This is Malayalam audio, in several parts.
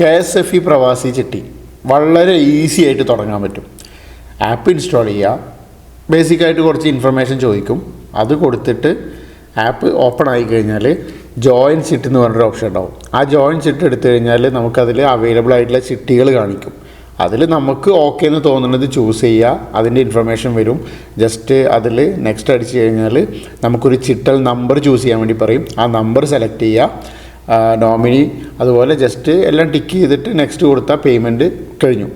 കെ എസ് എഫ് ഇ പ്രവാസി ചിട്ടി വളരെ ഈസി ആയിട്ട് തുടങ്ങാൻ പറ്റും. ആപ്പ് ഇൻസ്റ്റാൾ ചെയ്യുക. ബേസിക്കായിട്ട് കുറച്ച് ഇൻഫർമേഷൻ ചോദിക്കും. അത് കൊടുത്തിട്ട് ആപ്പ് ഓപ്പൺ ആയി കഴിഞ്ഞാൽ ജോയിൻ ചിട്ട് എന്ന് പറഞ്ഞൊരു ഓപ്ഷൻ ഉണ്ടാവും. ആ ജോയിൻ ചിട്ട് എടുത്തു കഴിഞ്ഞാൽ നമുക്കതിൽ അവൈലബിൾ ആയിട്ടുള്ള ചിട്ടികൾ കാണിക്കും. അതിൽ നമുക്ക് ഓക്കെ എന്ന് തോന്നുന്നത് ചൂസ് ചെയ്യുക. അതിന്റെ ഇൻഫർമേഷൻ വരും. ജസ്റ്റ് അതിൽ നെക്സ്റ്റ് അടിച്ച് കഴിഞ്ഞാൽ നമുക്കൊരു ചിട്ടൽ നമ്പർ ചൂസ് ചെയ്യാൻ വേണ്ടി പറയും. ആ നമ്പർ സെലക്ട് ചെയ്യുക. നോമിനി അതുപോലെ ജസ്റ്റ് എല്ലാം ടിക്ക് ചെയ്തിട്ട് നെക്സ്റ്റ് കൊടുത്താൽ പേയ്മെന്റ് കഴിഞ്ഞു.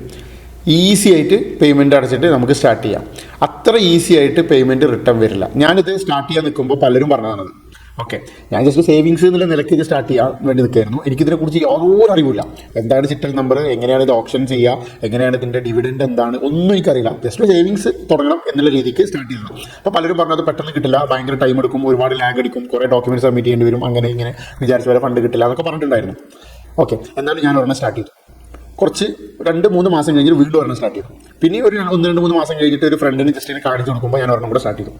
ഈസി ആയിട്ട് പേയ്മെന്റ് അടച്ചിട്ട് നമുക്ക് സ്റ്റാർട്ട് ചെയ്യാം. അത്ര ഈസി ആയിട്ട് പേയ്മെന്റ് റിട്ടേൺ വരില്ല. ഞാനിത് സ്റ്റാർട്ട് ചെയ്യാൻ നിൽക്കുമ്പോൾ പലരും പറഞ്ഞതാണത് ഓക്കെ. ഞാൻ ജസ്റ്റ് സേവിങ്സ് എന്നുള്ള നിലയ്ക്ക് സ്റ്റാർട്ട് ചെയ്യാൻ വേണ്ടി നിൽക്കുകയായിരുന്നു. എനിക്കിതിനെക്കുറിച്ച് യാതൊരു അറിവില്ല എന്താണ് ചിറ്റൽ നമ്പർ എങ്ങനെയാണ് ഇത് ഓപ്ഷൻ ചെയ്യുക? എങ്ങനെയാണ് ഇതിന്റെ ഡിവിഡൻഡ് എന്താണ്? ഒന്നും എനിക്കറിയില്ല. ജസ്റ്റ് സേവിങ്സ് തുടങ്ങണം എന്നുള്ള രീതിക്ക് സ്റ്റാർട്ട് ചെയ്തത് അപ്പോൾ പലരും പറഞ്ഞത് പെട്ടെന്ന് കിട്ടില്ല. ഭയങ്കര ടൈം എടുക്കും ഒരുപാട് ലാഗ് അടിക്കും കുറേ ഡോക്യുമെന്റ് സബ്മിറ്റ് ചെയ്യേണ്ടി വരും. അങ്ങനെ ഇങ്ങനെ വിചാരിച്ച പോലെ ഫണ്ട് കിട്ടില്ല എന്നൊക്കെ പറഞ്ഞിട്ടുണ്ടായിരുന്നു. ഓക്കെ. എന്നാലും ഞാൻ ഒരെണ്ണം സ്റ്റാർട്ട് ചെയ്തു. കുറച്ച് രണ്ട് മൂന്ന് മാസം കഴിഞ്ഞിട്ട് വീണ്ടും ഒരെണ്ണം സ്റ്റാർട്ട് ചെയ്തു. പിന്നെ ഒരു ഒന്ന് രണ്ട് മൂന്ന് മാസം കഴിഞ്ഞിട്ട് ഒരു ഫ്രണ്ടിന് ജസ്റ്റ് ഇനി കാണിച്ചു കൊടുക്കുമ്പോൾ ഞാൻ ഒരെണ്ണം കൂടെ സ്റ്റാർട്ട് ചെയ്തു.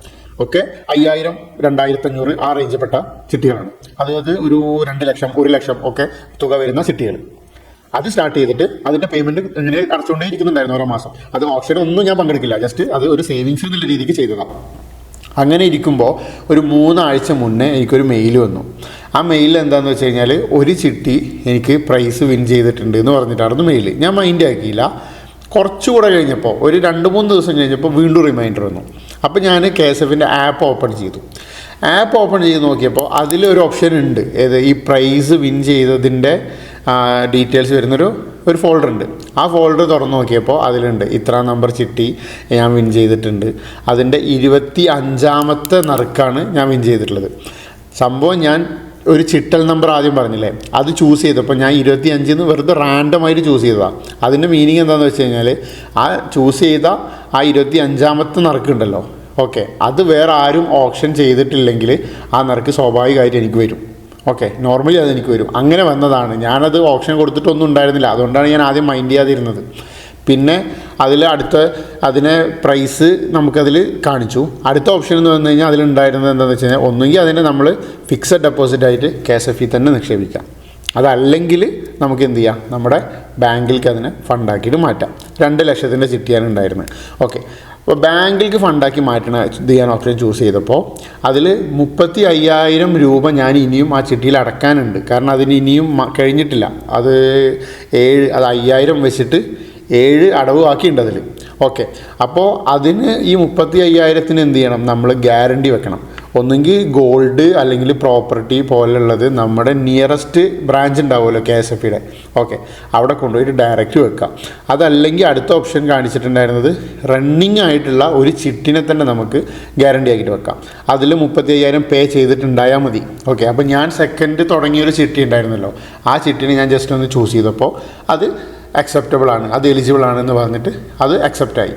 ഓക്കെ അയ്യായിരം രണ്ടായിരത്തി അഞ്ഞൂറ് ആ റേഞ്ചിൽപ്പെട്ട ചിട്ടികളാണ്. അതായത് ഒരു രണ്ട് ലക്ഷം ഒരു ലക്ഷം ഒക്കെ തുക വരുന്ന ചിട്ടികൾ അത് സ്റ്റാർട്ട് ചെയ്തിട്ട് അതിന്റെ പേയ്മെന്റ് ഇങ്ങനെ അടച്ചുകൊണ്ടേ ഇരിക്കുന്നുണ്ടായിരുന്നു ഓരോ മാസം. അത് ഓപ്ഷൻ ഒന്നും ഞാൻ പങ്കെടുക്കില്ല. ജസ്റ്റ് അത് ഒരു സേവിങ്സ് എന്നുള്ള രീതിക്ക് ചെയ്തതാണ് അങ്ങനെ ഇരിക്കുമ്പോൾ ഒരു മൂന്നാഴ്ച മുന്നേ എനിക്കൊരു മെയിൽ വന്നു. ആ മെയിൽ എന്താണെന്ന് വെച്ച് കഴിഞ്ഞാൽ ഒരു ചിട്ടി എനിക്ക് പ്രൈസ് വിൻ ചെയ്തിട്ടുണ്ട് എന്ന് പറഞ്ഞിട്ടായിരുന്നു മെയിൽ ഞാൻ മൈൻഡ് ആക്കിയില്ല. കുറച്ചുകൂടെ കഴിഞ്ഞപ്പോൾ ഒരു രണ്ട് മൂന്ന് ദിവസം കഴിഞ്ഞപ്പോൾ വീണ്ടും റിമൈൻഡർ വന്നു. അപ്പോൾ ഞാൻ കെ എസ് എഫിന്റെ ആപ്പ് ഓപ്പൺ ചെയ്തു. ആപ്പ് ഓപ്പൺ ചെയ്ത് നോക്കിയപ്പോൾ അതിലൊരു ഓപ്ഷൻ ഉണ്ട്. ഏത്? ഈ പ്രൈസ് വിൻ ചെയ്തതിന്റെ ഡീറ്റെയിൽസ് വരുന്നൊരു ഒരു ഫോൾഡർ ഉണ്ട്. ആ ഫോൾഡർ തുറന്ന് നോക്കിയപ്പോൾ അതിലുണ്ട്. ഇത്ര നമ്പർ ചിട്ടി ഞാൻ വിൻ ചെയ്തിട്ടുണ്ട്. അതിന്റെ ഇരുപത്തി അഞ്ചാമത്തെ നറുക്കാണ് ഞാൻ വിൻ ചെയ്തിട്ടുള്ളത്. സംഭവം ഞാൻ ഒരു ചിട്ടൽ നമ്പർ ആദ്യം പറഞ്ഞില്ലേ? അത് ചൂസ് ചെയ്തപ്പോൾ ഞാൻ ഇരുപത്തി അഞ്ചിന്ന് വെറുതെ റാൻഡമായിട്ട് ചൂസ് ചെയ്തതാണ് അതിന്റെ മീനിങ് എന്താണെന്ന് വെച്ച് കഴിഞ്ഞാൽ ആ ചൂസ് ചെയ്ത ആ ഇരുപത്തി അഞ്ചാമത്തെ നറുക്കുണ്ടല്ലോ ഓക്കെ അത് വേറെ ആരും ഓപ്ഷൻ ചെയ്തിട്ടില്ലെങ്കിൽ ആ നറുക്ക് സ്വാഭാവികമായിട്ട് എനിക്ക് വരും. ഓക്കെ നോർമലി അതെനിക്ക് വരും. അങ്ങനെ വന്നതാണ്. ഞാനത് ഓപ്ഷൻ കൊടുത്തിട്ടൊന്നും ഉണ്ടായിരുന്നില്ല. അതുകൊണ്ടാണ് ഞാൻ ആദ്യം മൈൻഡ് ചെയ്യാതിരുന്നത്. പിന്നെ അതിൽ അടുത്ത അതിനെ പ്രൈസ് നമുക്കതിൽ കാണിച്ചു. അടുത്ത ഓപ്ഷൻ എന്ന് പറഞ്ഞു കഴിഞ്ഞാൽ അതിലുണ്ടായിരുന്നത് എന്താണെന്ന് വെച്ച് കഴിഞ്ഞാൽ ഒന്നുകിൽ അതിനെ നമ്മൾ ഫിക്സഡ് ഡെപ്പോസിറ്റ് ആയിട്ട് കെ എസ് എഫ് ഇ തന്നെ നിക്ഷേപിക്കാം. അതല്ലെങ്കിൽ നമുക്ക് എന്ത് ചെയ്യാം നമ്മുടെ ബാങ്കിലേക്ക് അതിനെ ഫണ്ടാക്കിയിട്ട് മാറ്റാം. രണ്ട് ലക്ഷത്തിന്റെ ചിട്ടിയാണ് ഉണ്ടായിരുന്നത്. ഓക്കെ. അപ്പോൾ ബാങ്കിലേക്ക് ഫണ്ടാക്കി മാറ്റണ ഇത് ഞാൻ ഓപ്ഷൻ ചൂസ് ചെയ്തപ്പോൾ അതിൽ മുപ്പത്തി അയ്യായിരം രൂപ ഞാൻ ഇനിയും ആ ചിട്ടിയിൽ അടക്കാനുണ്ട്. കാരണം അതിന് ഇനിയും കഴിഞ്ഞിട്ടില്ല. അത് ഏഴ് അത് അയ്യായിരം വെച്ചിട്ട് ഏഴ് അടവ് ബാക്കിയുണ്ട് അതിൽ ഓക്കെ. അപ്പോൾ അതിന് ഈ മുപ്പത്തി അയ്യായിരത്തിന് എന്ത് ചെയ്യണം? നമ്മൾ ഗ്യാരണ്ടി വെക്കണം. ഒന്നുകിൽ ഗോൾഡ് അല്ലെങ്കിൽ പ്രോപ്പർട്ടി പോലുള്ളത് നമ്മുടെ നിയറസ്റ്റ് ബ്രാഞ്ച് ഉണ്ടാവുമല്ലോ കെ എസ് എഫ് ഇയുടെ. ഓക്കെ അവിടെ കൊണ്ടുപോയിട്ട് ഡയറക്റ്റ് വെക്കാം. അതല്ലെങ്കിൽ അടുത്ത ഓപ്ഷൻ കാണിച്ചിട്ടുണ്ടായിരുന്നത് റണ്ണിങ് ആയിട്ടുള്ള ഒരു ചിട്ടിനെ തന്നെ നമുക്ക് ഗ്യാരണ്ടി ആക്കിയിട്ട് വെക്കാം. അതിൽ മുപ്പത്തി അയ്യായിരം പേ ചെയ്തിട്ടുണ്ടായാൽ മതി. ഓക്കെ അപ്പോൾ ഞാൻ സെക്കൻഡ് തുടങ്ങിയ ഒരു ചിട്ടി ഉണ്ടായിരുന്നല്ലോ. ആ ചിട്ടിനെ ഞാൻ ജസ്റ്റ് ഒന്ന് ചൂസ് ചെയ്തപ്പോൾ അത് അക്സെപ്റ്റബിൾ ആണ്. അത് എലിജിബിൾ ആണെന്ന് പറഞ്ഞിട്ട് അത് അക്സെപ്റ്റ് ആയി.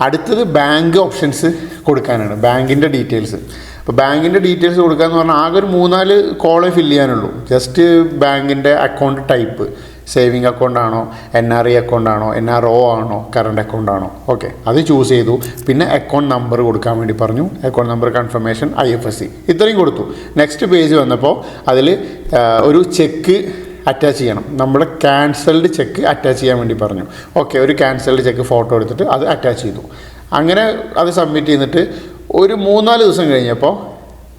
അടുത്തത് ബാങ്ക് ഓപ്ഷൻസ് കൊടുക്കാനാണ് ബാങ്കിന്റെ ഡീറ്റെയിൽസ് അപ്പോൾ ബാങ്കിന്റെ ഡീറ്റെയിൽസ് കൊടുക്കുക എന്ന് പറഞ്ഞാൽ ആകെ ഒരു മൂന്നാൽ കോളേ ഫില്ല് ചെയ്യാനുള്ളൂ. ജസ്റ്റ് ബാങ്കിന്റെ അക്കൗണ്ട് ടൈപ്പ് സേവിങ് അക്കൗണ്ട് ആണോ എൻ ആർ ഐ അക്കൗണ്ട് ആണോ എൻ ആർ ഒ ആണോ കറണ്ട് അക്കൗണ്ട് ആണോ. ഓക്കെ അത് ചൂസ് ചെയ്തു. പിന്നെ അക്കൗണ്ട് നമ്പർ കൊടുക്കാൻ വേണ്ടി പറഞ്ഞു. Account number confirmation I F S C ഇത്രയും കൊടുത്തു. നെക്സ്റ്റ് പേജ് വന്നപ്പോൾ അതിൽ ഒരു ചെക്ക് അറ്റാച്ച് ചെയ്യണം. നമ്മൾ ക്യാൻസൽഡ് ചെക്ക് അറ്റാച്ച് ചെയ്യാൻ വേണ്ടി പറഞ്ഞു. ഓക്കെ ഒരു ക്യാൻസൽഡ് ചെക്ക് ഫോട്ടോ എടുത്തിട്ട് അത് അറ്റാച്ച് ചെയ്തു. അങ്ങനെ അത് സബ്മിറ്റ് ചെയ്തിട്ട് ഒരു മൂന്നാൽ ദിവസം കഴിഞ്ഞപ്പോൾ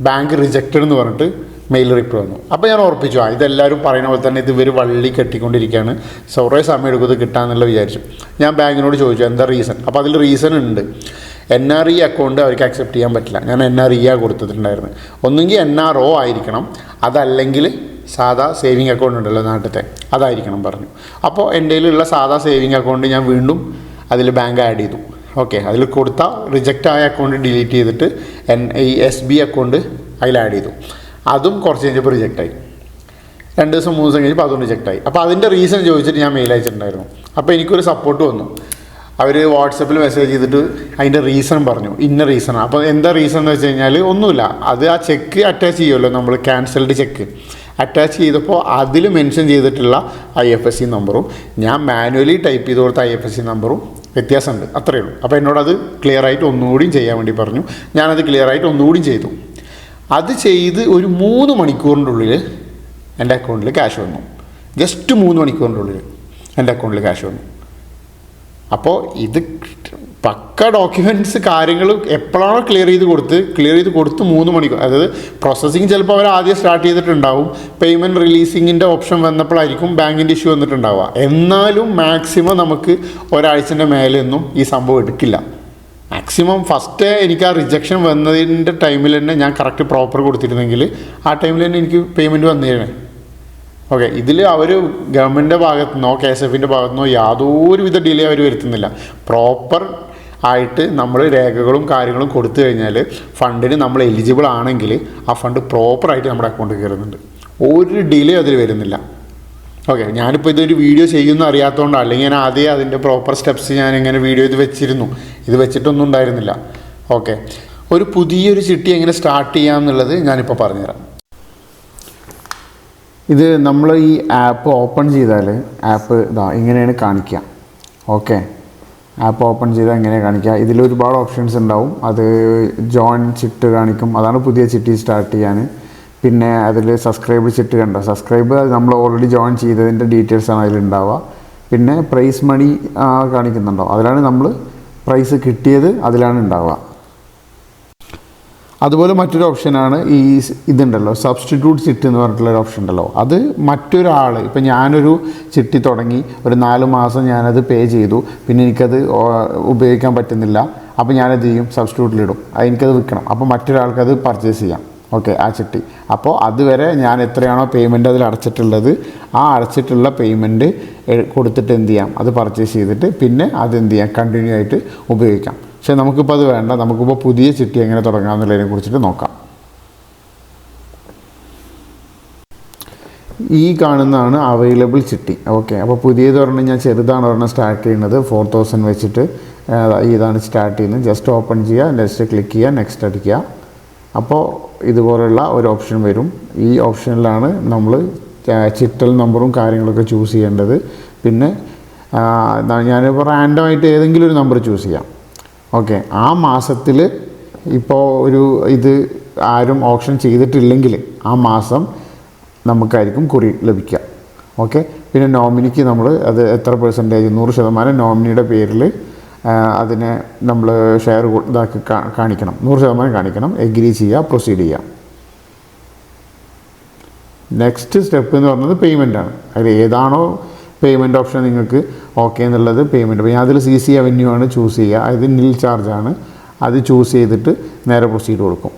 ബാങ്ക് റിജക്റ്റഡ് എന്ന് പറഞ്ഞിട്ട് മെയിൽ റിപ്ലൈ വന്നു. അപ്പോൾ ഞാൻ ഉറപ്പിച്ചു ആ ഇതെല്ലാവരും പറയുന്ന പോലെ തന്നെ ഇത് ഇവർ വള്ളി കെട്ടിക്കൊണ്ടിരിക്കുകയാണ്. സോ സമയം എടുക്കും ഇത് കിട്ടാമെന്നുള്ള വിചാരിച്ചു. ഞാൻ ബാങ്കിനോട് ചോദിച്ചു എന്താ റീസൺ അപ്പോൾ അതിൽ റീസൺ ഉണ്ട്. എൻ ആർ ഇ അക്കൗണ്ട് അവർക്ക് അക്സെപ്റ്റ് ചെയ്യാൻ പറ്റില്ല. ഞാൻ എൻ ആർ ഇ ആ കൊടുത്തിട്ടുണ്ടായിരുന്നു. ഒന്നുകിൽ എൻ ആർ ഒ ആയിരിക്കണം. അതല്ലെങ്കിൽ സാധാ സേവിങ് അക്കൗണ്ട് ഉണ്ടല്ലോ നാട്ടിലത്തെ. അതായിരിക്കണം പറഞ്ഞു. അപ്പോൾ എന്റെ കയ്യിലുള്ള സാധാ സേവിങ് അക്കൗണ്ട് ഞാൻ വീണ്ടും അതിൽ ബാങ്ക് ആഡ് ചെയ്തു. ഓക്കെ അതിൽ കൊടുത്ത റിജക്റ്റ് ആയ അക്കൗണ്ട് ഡിലീറ്റ് ചെയ്തിട്ട് N E S B account അതിൽ ആഡ് ചെയ്തു. അതും കുറച്ച് കഴിഞ്ഞപ്പോൾ റിജക്റ്റ് ആയി. രണ്ട് ദിവസം മൂന്ന് ദിവസം കഴിഞ്ഞപ്പോൾ അതും റിജക്റ്റ് ആയി. അപ്പോൾ അതിന്റെ റീസൺ ചോദിച്ചിട്ട് ഞാൻ മെയിൽ അയച്ചിട്ടുണ്ടായിരുന്നു. അപ്പോൾ എനിക്കൊരു സപ്പോർട്ട് വന്നു. അവർ വാട്സപ്പിൽ മെസ്സേജ് ചെയ്തിട്ട് അതിന്റെ റീസൺ പറഞ്ഞു. ഇന്ന റീസൺ അപ്പോൾ എന്താ റീസൺ എന്ന് വെച്ച് കഴിഞ്ഞാൽ ഒന്നുമില്ല. അത് ആ ചെക്ക് അറ്റാച്ച് ചെയ്യുമല്ലോ നമ്മൾ ക്യാൻസൽഡ് ചെക്ക് അറ്റാച്ച് ചെയ്തപ്പോൾ അതിൽ മെൻഷൻ ചെയ്തിട്ടുള്ള ഐ എഫ് എസ് സി നമ്പറും ഞാൻ മാനുവലി ടൈപ്പ് ചെയ്ത് കൊടുത്ത ഐ എഫ് എസ് സി നമ്പറും വ്യത്യാസമുണ്ട്. അത്രയേ ഉള്ളൂ. അപ്പോൾ എന്നോടത് ക്ലിയർ ആയിട്ട് ഒന്നുകൂടിയും ചെയ്യാൻ വേണ്ടി പറഞ്ഞു. ഞാനത് ക്ലിയർ ആയിട്ട് ഒന്നുകൂടിയും ചെയ്തു. അത് ചെയ്ത് ഒരു മൂന്ന് മണിക്കൂറിന്റെ ഉള്ളിൽ എന്റെ അക്കൗണ്ടിൽ ക്യാഷ് വന്നു. ജസ്റ്റ് മൂന്ന് മണിക്കൂറിന്റെ ഉള്ളിൽ എന്റെ അക്കൗണ്ടിൽ ക്യാഷ് വന്നു. അപ്പോൾ ഇത് പക്ക ഡോക്യുമെന്റ്സ് കാര്യങ്ങൾ എപ്പോഴാണോ ക്ലിയർ ചെയ്ത് കൊടുത്ത് ക്ലിയർ ചെയ്ത് കൊടുത്ത് മൂന്ന് മണിക്കൂർ അതായത് പ്രോസസ്സിങ് ചിലപ്പോൾ അവർ ആദ്യം സ്റ്റാർട്ട് ചെയ്തിട്ടുണ്ടാവും. പേയ്മെന്റ് റിലീസിങ്ങിന്റെ ഓപ്ഷൻ വന്നപ്പോഴായിരിക്കും ബാങ്കിന്റെ ഇഷ്യൂ വന്നിട്ടുണ്ടാവുക. എന്നാലും മാക്സിമം നമുക്ക് ഒരാഴ്ചന്റെ മേലെയൊന്നും ഈ സംഭവം എടുക്കില്ല. മാക്സിമം ഫസ്റ്റ് എനിക്ക് ആ റിജക്ഷൻ വന്നതിന്റെ ടൈമിൽ തന്നെ ഞാൻ കറക്റ്റ് പ്രോപ്പർ കൊടുത്തിരുന്നെങ്കിൽ ആ ടൈമിൽ തന്നെ എനിക്ക് പേയ്മെന്റ് വന്നിരുന്നേ ഓക്കെ ഇതിൽ അവർ ഗവൺമെന്റിന്റെ ഭാഗത്തു നിന്നോ കെ എസ് എഫിന്റെ ഭാഗത്തു നിന്നോ യാതൊരുവിധ ഡിലേ അവർ വരുത്തുന്നില്ല. പ്രോപ്പർ ആയിട്ട് നമ്മൾ രേഖകളും കാര്യങ്ങളും കൊടുത്തു കഴിഞ്ഞാൽ ഫണ്ടിന് നമ്മൾ എലിജിബിൾ ആണെങ്കിൽ ആ ഫണ്ട് പ്രോപ്പറായിട്ട് നമ്മുടെ അക്കൗണ്ടിൽ കയറുന്നുണ്ട്. ഒരു ഡിലേ അതിൽ വരുന്നില്ല. ഓക്കെ ഞാനിപ്പോൾ ഇതൊരു വീഡിയോ ചെയ്യുന്ന അറിയാത്തതുകൊണ്ട് അല്ലെങ്കിൽ ഞാൻ ആദ്യം അതിന്റെ പ്രോപ്പർ സ്റ്റെപ്സ് ഞാൻ ഇങ്ങനെ വീഡിയോ ഇത് വെച്ചിരുന്നു. ഇത് വെച്ചിട്ടൊന്നും ഉണ്ടായിരുന്നില്ല. ഓക്കെ ഒരു പുതിയൊരു ചിട്ടി എങ്ങനെ സ്റ്റാർട്ട് ചെയ്യാം എന്നുള്ളത് ഞാനിപ്പോൾ പറഞ്ഞുതരാം. ഇത് നമ്മൾ ഈ ആപ്പ് ഓപ്പൺ ചെയ്താൽ ആപ്പ് ഇതാ ഇങ്ങനെയാണ് കാണിക്കുക. ഓക്കെ ആപ്പ് ഓപ്പൺ ചെയ്താൽ എങ്ങനെ കാണിക്കുക ഇതിൽ ഒരുപാട് ഓപ്ഷൻസ് ഉണ്ടാവും. അത് ജോയിൻ ചിട്ട് കാണിക്കും. അതാണ് പുതിയ ചിട്ടി സ്റ്റാർട്ട് ചെയ്യാൻ പിന്നെ അതിൽ സബ്സ്ക്രൈബ് ചിട്ട് കണ്ട? സബ്സ്ക്രൈബ് നമ്മൾ ഓൾറെഡി ജോയിൻ ചെയ്തതിന്റെ ഡീറ്റെയിൽസ് ആണ് അതിലുണ്ടാവുക പിന്നെ പ്രൈസ് മണി കാണിക്കുന്നുണ്ടോ? അതിലാണ് നമ്മൾ പ്രൈസ് കിട്ടിയത് അതിലാണ് ഉണ്ടാവുക. അതുപോലെ മറ്റൊരു ഓപ്ഷനാണ് ഈ ഇതുണ്ടല്ലോ സബ്സ്റ്റിറ്റ്യൂട്ട് ചിട്ടി എന്ന് പറഞ്ഞിട്ടുള്ള ഒരു ഓപ്ഷൻ ഉണ്ടല്ലോ. അത് മറ്റൊരാൾ ഇപ്പം ഞാനൊരു ചിട്ടി തുടങ്ങി ഒരു നാല് മാസം ഞാനത് പേ ചെയ്തു പിന്നെ എനിക്കത് ഉപയോഗിക്കാൻ പറ്റുന്നില്ല അപ്പോൾ ഞാനത് ചെയ്യും സബ്സ്റ്റിറ്റ്യൂട്ടിലിടും അത് എനിക്കത് വിൽക്കണം. അപ്പോൾ മറ്റൊരാൾക്കത് പർച്ചേസ് ചെയ്യാം. ഓക്കെ ആ ചിട്ടി. അപ്പോൾ അതുവരെ ഞാൻ എത്രയാണോ പേയ്മെന്റ് അതിൽ അടച്ചിട്ടുള്ളത് ആ അടച്ചിട്ടുള്ള പേയ്മെന്റ് കൊടുത്തിട്ട് എന്ത് ചെയ്യാം? അത് പർച്ചേസ് ചെയ്തിട്ട് പിന്നെ അത് എന്ത് ചെയ്യാം? കണ്ടിന്യൂ ആയിട്ട് ഉപയോഗിക്കാം. പക്ഷേ നമുക്കിപ്പോൾ അത് വേണ്ട. നമുക്കിപ്പോൾ പുതിയ ചിട്ടി എങ്ങനെ തുടങ്ങാം എന്നുള്ളതിനെ കുറിച്ചിട്ട് നോക്കാം. ഈ കാണുന്നതാണ് അവൈലബിൾ ചിട്ടി. ഓക്കെ അപ്പോൾ പുതിയത് പറഞ്ഞു ഞാൻ ചെറുതാണ് ഒരെണ്ണം സ്റ്റാർട്ട് ചെയ്യുന്നത്. ഫോർ തൗസൻഡ് വെച്ചിട്ട് ഇതാണ് സ്റ്റാർട്ട് ചെയ്യുന്നത്. ജസ്റ്റ് ഓപ്പൺ ചെയ്യുക നെക്സ്റ്റ് ക്ലിക്ക് ചെയ്യുക നെക്സ്റ്റ് അടിക്കുക. അപ്പോൾ ഇതുപോലുള്ള ഒരു ഓപ്ഷൻ വരും. ഈ ഓപ്ഷനിലാണ് നമ്മൾ ചിറ്റൽ നമ്പറും കാര്യങ്ങളൊക്കെ ചൂസ് ചെയ്യേണ്ടത്. പിന്നെ ഞാനിപ്പോൾ റാൻഡമായിട്ട് ഏതെങ്കിലും ഒരു നമ്പർ ചൂസ് ചെയ്യാം. ഓക്കെ. ആ മാസത്തിൽ ഇപ്പോൾ ഒരു ഇത് ആരും ഓപ്ഷൻ ചെയ്തിട്ടില്ലെങ്കിൽ ആ മാസം നമുക്കായിരിക്കും കുറി ലഭിക്കുക ഓക്കെ. പിന്നെ നോമിനിക്ക് നമ്മൾ അത് എത്ര പെർസെന്റേജ് നൂറ് ശതമാനം നോമിനിയുടെ പേരിൽ അതിനെ നമ്മൾ ഷെയർ ഇതാക്കി കാണിക്കണം. നൂറ് ശതമാനം കാണിക്കണം. എഗ്രി ചെയ്യുക പ്രൊസീഡ് ചെയ്യാം. നെക്സ്റ്റ് സ്റ്റെപ്പ് എന്ന് പറയുന്നത് പേയ്മെന്റ് ആണ്. അതിൽ ഏതാണോ പേയ്മെന്റ് ഓപ്ഷൻ നിങ്ങൾക്ക് ഓക്കെ എന്നുള്ളത് പേയ്മെന്റ് അപ്പോൾ അതിൽ സി സി അവന്യൂ ആണ് ചൂസ് ചെയ്യുക. അതായത് നിൽ ചാർജാണ് അത് ചൂസ് ചെയ്തിട്ട് നേരെ പ്രൊസീഡ് കൊടുക്കും.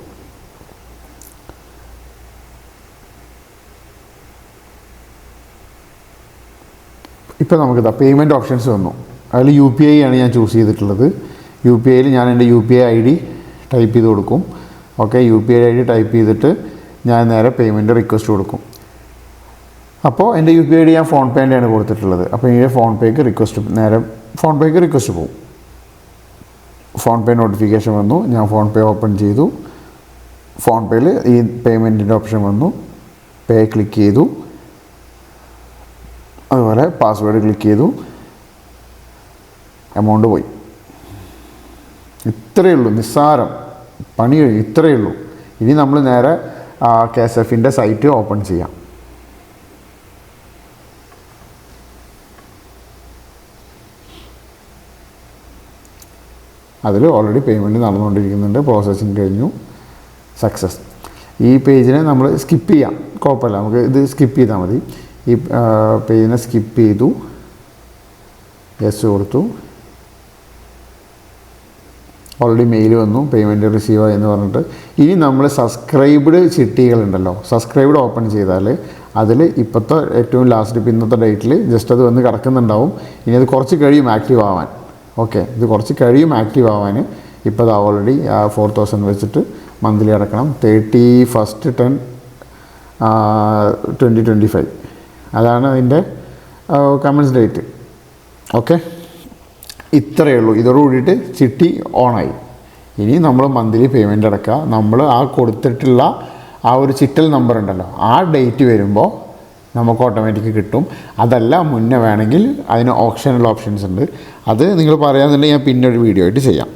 ഇപ്പോൾ നമുക്കിതാ പേയ്മെന്റ് ഓപ്ഷൻസ് വന്നു. അതിൽ യു പി ഐ ആണ് ഞാൻ ചൂസ് ചെയ്തിട്ടുള്ളത്. യു പി ഐയിൽ ഞാൻ എന്റെ U P I I D type ചെയ്ത് കൊടുക്കും. Okay U P I I D type ചെയ്തിട്ട് ഞാൻ നേരെ പേയ്മെന്റ് റിക്വസ്റ്റ് കൊടുക്കും. അപ്പോൾ എന്റെ U P I I D phone പേന്റെയാണ് കൊടുത്തിട്ടുള്ളത്. അപ്പോൾ ഇനി ഫോൺ പേക്ക് റിക്വസ്റ്റ് നേരെ ഫോൺ പേക്ക് റിക്വസ്റ്റ് പോകും ഫോൺ പേ നോട്ടിഫിക്കേഷൻ വന്നു. ഞാൻ ഫോൺ പേ ഓപ്പൺ ചെയ്തു. ഫോൺ പേയിൽ ഈ പേയ്മെന്റിന്റെ ഓപ്ഷൻ വന്നു. പേ ക്ലിക്ക് ചെയ്തു. അതുപോലെ പാസ്വേഡ് ക്ലിക്ക് ചെയ്തു. എമൗണ്ട് പോയി. ഇത്രയേ ഉള്ളൂ. നിസ്സാരം. പണി കഴിഞ്ഞു. ഇത്രയേ ഉള്ളൂ. ഇനി നമ്മൾ നേരെ കെ എസ് എഫിന്റെ സൈറ്റ് ഓപ്പൺ ചെയ്യാം. അതിൽ ഓൾറെഡി പേയ്മെന്റ് നടന്നുകൊണ്ടിരിക്കുന്നുണ്ട്. പ്രോസസ്സിങ് കഴിഞ്ഞു. സക്സസ് ഈ പേജിനെ നമ്മൾ സ്കിപ്പ് ചെയ്യാം. കുഴപ്പമില്ല. നമുക്ക് ഇത് സ്കിപ്പ് ചെയ്താൽ മതി. ഈ പേജിനെ സ്കിപ്പ് ചെയ്തു. യെസ് കൊടുത്തു. ഓൾറെഡി മെയിൽ വന്നു. പേയ്മെന്റ് റിസീവ് എന്ന് പറഞ്ഞിട്ട്. ഇനി നമ്മൾ സബ്സ്ക്രൈബ്ഡ് ചിട്ടികളുണ്ടല്ലോ സബ്സ്ക്രൈബ്ഡ് ഓപ്പൺ ചെയ്താൽ അതിൽ ഇപ്പോഴത്തെ ഏറ്റവും ലാസ്റ്റ് ഇപ്പം ഇന്നത്തെ ഡേറ്റിൽ ജസ്റ്റ് അത് വന്ന് കിടക്കുന്നുണ്ടാവും. ഇനി അത് കുറച്ച് കഴിയും ആക്റ്റീവ് ആവാൻ. ഓക്കെ. ഇത് കുറച്ച് കഴിയും ആക്റ്റീവ് ആവാൻ ഇപ്പോൾ അത് ഓൾറെഡി ഫോർ തൗസൻഡ് വെച്ചിട്ട് മന്ത്ലി അടക്കണം. Thirty first ten twenty twenty five അതാണ് അതിന്റെ കമൻസ് ഡേറ്റ് ഓക്കെ? ഇത്രയേ ഉള്ളൂ. ഇതോടു കൂടിയിട്ട് ചിട്ടി ഓണായി. ഇനി നമ്മൾ മന്ത്ലി പേയ്മെന്റ് അടക്കുക. നമ്മൾ ആ കൊടുത്തിട്ടുള്ള ആ ഒരു ചിറ്റൽ നമ്പർ ഉണ്ടല്ലോ. ആ ഡേറ്റ് വരുമ്പോൾ നമുക്ക് ഓട്ടോമാറ്റിക് കിട്ടും. അതല്ല മുന്നേ വേണമെങ്കിൽ അതിന് ഓപ്ഷനുള്ള ഓപ്ഷൻസ് ഉണ്ട്. അത് നിങ്ങൾ പറയാമെന്നുണ്ടെങ്കിൽ ഞാൻ പിന്നെ ഒരു വീഡിയോ ആയിട്ട് ചെയ്യാം.